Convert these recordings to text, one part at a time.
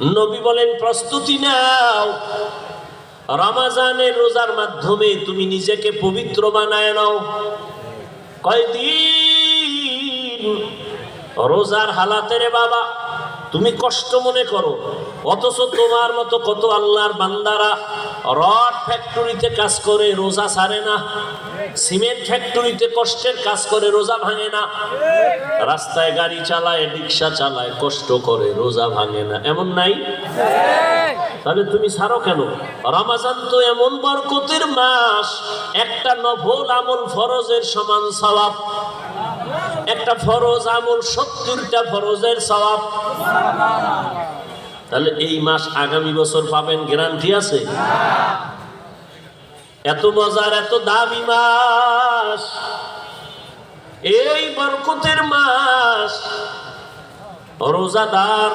নবী বলেন, প্রস্তুতি নাও। রমাজানের রোজার মাধ্যমে তুমি নিজেকে পবিত্র বানায় নাও। কয়দিন রোজার হালাতে রে বাবা তুমি কষ্ট মনে করো। অথচ তোমার মতো কত আল্লাহর বান্দারা রড ফ্যাক্টরিতে কাজ করে, রোজা সারে না। সিমেন্ট ফ্যাক্টরিতে কষ্টের কাজ করে, রোজা ভাঙে না। রাস্তায় গাড়ি চালায়, রিক্সা চালায়, কষ্ট করে, রোজা ভাঙে না। এমন নাই? তাহলে তুমি ছাড়ো কেন? রমাজান তো এমন বরকতের মাস, একটা নফল আমল ফরজের সমান সওয়াব। একটা ফরজ আমল সত্তরটা ফরজের সওয়াব। তাহলে এই মাস আগামী বছর পাবেন গ্যারান্টি আছে? এত মজার, এত দামি মাস। এই বরকতের মাস। রোজাদার,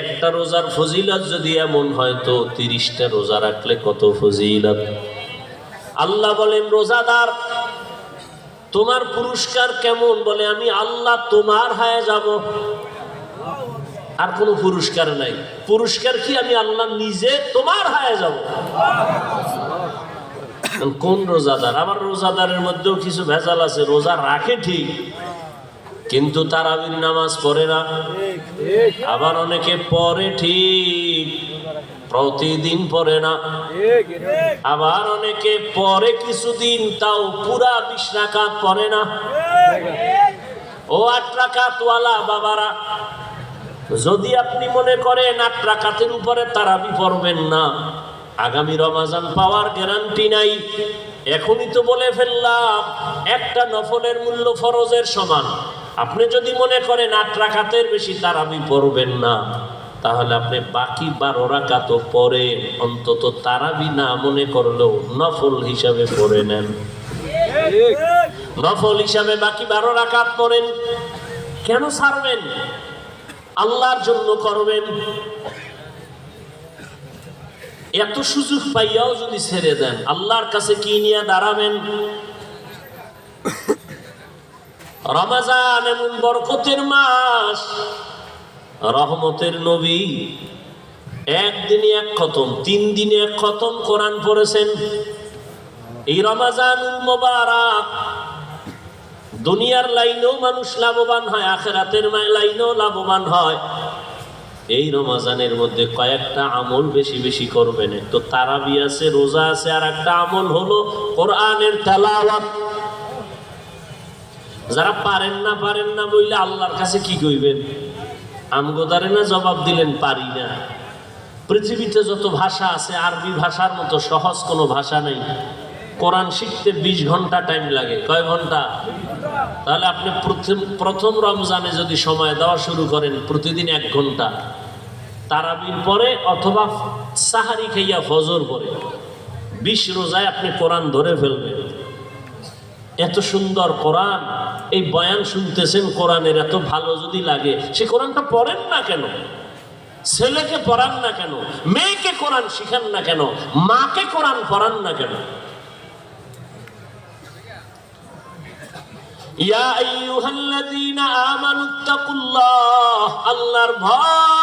একটা রোজার ফজিলত যদি এমন হয় তো তিরিশটা রোজা রাখলে কত ফজিলত? আল্লাহ বলেন, রোজাদার তোমার পুরস্কার কেমন? বলে, আমি আল্লাহ তোমার হায় যাব। আর কোনো পুরস্কার নাই। পুরস্কার কি? আমি আল্লাহ নিজে তোমার হায় যাব। কোন রোজাদার? আমার রোজাদারের মধ্যেও কিছু ভেজাল আছে, রোজা রাখে ঠিক, কিন্তু তারাবির নামাজ পড়ে না। আবার অনেকে পড়ে ঠিক। প্রতিদিন পরে না। আবার অনেকে পরে কিছুদিন, তাও পুরা বিশ রাকাত পড়ে না। ও আট রাকাতওয়ালা বাবারা, যদি আপনি মনে করেন আট রাকাতের উপরে তারাবি পড়বেন না, আগামী রমাজান পাওয়ার গ্যারান্টি নাই। এখনই তো বলে ফেললাম, একটা নফলের মূল্য ফরজের সমান। আপনি যদি মনে করেন আট রাকাতের বেশি তারাবি পড়বেন না। তাহলে আপনি বাকি বারো রাকাতও পরে অন্তত তারাবি না মনে করলেও নফল হিসাবে পড়ে নেন। নফল হিসাবে বাকি বারো রাকাত পড়েন। কেন ছাড়বেন? আল্লাহর জন্য করবেন। এত সুযোগ পাইয়াও যদি ছেড়ে দেন, আল্লাহর কাছে কি নিয়ে দাঁড়াবেন? রমাজান এমন বরকতের মাস। রহমতের নবী। একদিনে এক খতম তিন দিনে এক খতম কোরআন পড়েছেন। এই রমাজান দুনিয়ার লাইনেও মানুষ লাভবান হয়, আখেরাতের লাইনেও লাভবান হয়। এই রমাজানের মধ্যে কয়েকটা আমল বেশি বেশি করবেন। তো তারাবি আছে, রোজা আছে, আর একটা আমল হলো কোরআনের তেলাওয়াত। যারা পারেন না পারেন না বললে আল্লাহর কাছে কি কইবেন? আমগোদারে না জবাব দিলেন, পারি না। পৃথিবীতে যত ভাষা আছে, আরবি ভাষার মতো সহজ কোনো ভাষা নেই। কোরআন শিখতে বিশ ঘণ্টা টাইম লাগে। কয় ঘণ্টা? তাহলে আপনি প্রথম প্রথম রমজানে যদি সময় দেওয়া শুরু করেন, প্রতিদিন এক ঘণ্টা। তারাবির পরে অথবা সাহারি খাইয়া ফজর পরে। বিশ রোজায় আপনি কোরআন ধরে ফেলবেন। এত সুন্দর কোরআন, এই বয়ান শুনতেছেন কোরআনের, এত ভালো যদি লাগে, সে কোরআনটা পড়েন না কেন? ছেলেকে পড়ান না কেন? মেয়েকে কোরআন শিখান না কেন? মাকে কোরআন পড়ান না কেন? ইয়া আল্লাহর ভয়